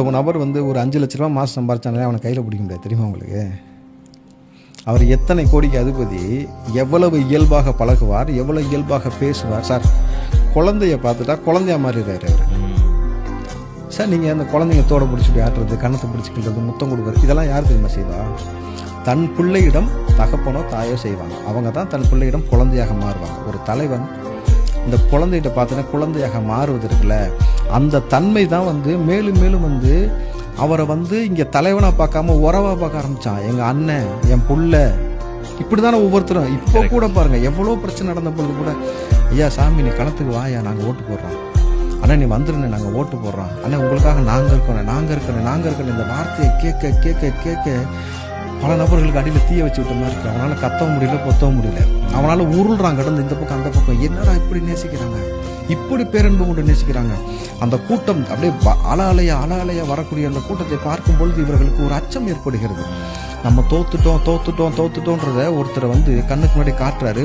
ஒரு நபர் வந்து ஒரு அஞ்சு லட்ச ரூபா மாதம் சம்பாரிச்சாலே அவனை கையில் பிடிக்க முடியாது. தெரியுமா உங்களுக்கு? அவர் எத்தனை கோடிக்கு அதிபதி எவ்வளவு இயல்பாக பழகுவார் எவ்வளவு இயல்பாக பேசுவார்? சார் குழந்தைய பார்த்துட்டா குழந்தையா மாறிடுறாரு அவர். சார் நீங்கள் அந்த குழந்தைங்க தோட பிடிச்சி ஆட்டுறது கண்ணத்தை பிடிச்சிக்கிறது முத்தம் கொடுக்குறது இதெல்லாம் யார் தெரியுமா செய்வா? தன் பிள்ளையிடம் தகப்பனோ தாயோ செய்வாங்க. அவங்க தான் தன் பிள்ளையிடம் குழந்தையாக மாறுவாங்க. ஒரு தலைவன் இந்த குழந்தைகிட்ட பார்த்தீங்கன்னா குழந்தையாக மாறுவது இருக்குல்ல அந்த தன்மை தான் வந்து மேலும் மேலும் வந்து அவரை வந்து இங்கே தலைவனாக பார்க்காம உறவா பார்க்க ஆரம்பிச்சான் எங்கள் அண்ணன் என் புள்ள இப்படி தானே ஒவ்வொருத்தரும். இப்போ கூட பாருங்க எவ்வளோ பிரச்சனை நடந்த பொழுது கூட ஐயா சாமி நீ களத்துக்கு வாயா நாங்கள் ஓட்டு போடுறோம். அண்ணா நீ வந்துருண்ணே நாங்கள் ஓட்டு போடுறோம். அண்ணா உங்களுக்காக நாங்கள் இருக்கணும் நாங்கள் இருக்கணும் நாங்கள் இருக்கணும் இந்த வார்த்தையை கேட்க கேட்க கேட்க பல நபர்களுக்கு அடியில் தீய வச்சு விட்ட மாதிரி இருக்கு. அவனால கத்தவும் முடியல பொத்தவும் முடியல. அவனால உருள்றான் கடந்து இந்த பக்கம் அந்த பக்கம். என்னடா இப்படி நேசிக்கிறாங்க? இப்படி பேரன்பு கொண்டு நேசிக்கிறாங்க. அந்த கூட்டம் அப்படியே அலாலையா அலாலையா வரக்கூடிய அந்த கூட்டத்தை பார்க்கும் பொழுது இவர்களுக்கு ஒரு அச்சம் ஏற்படுகிறது. நம்ம தோத்துட்டோம் தோத்துட்டோம் தோத்துட்டோன்றத ஒருத்தரை வந்து கண்ணுக்கு முன்னாடி காட்டுறாரு.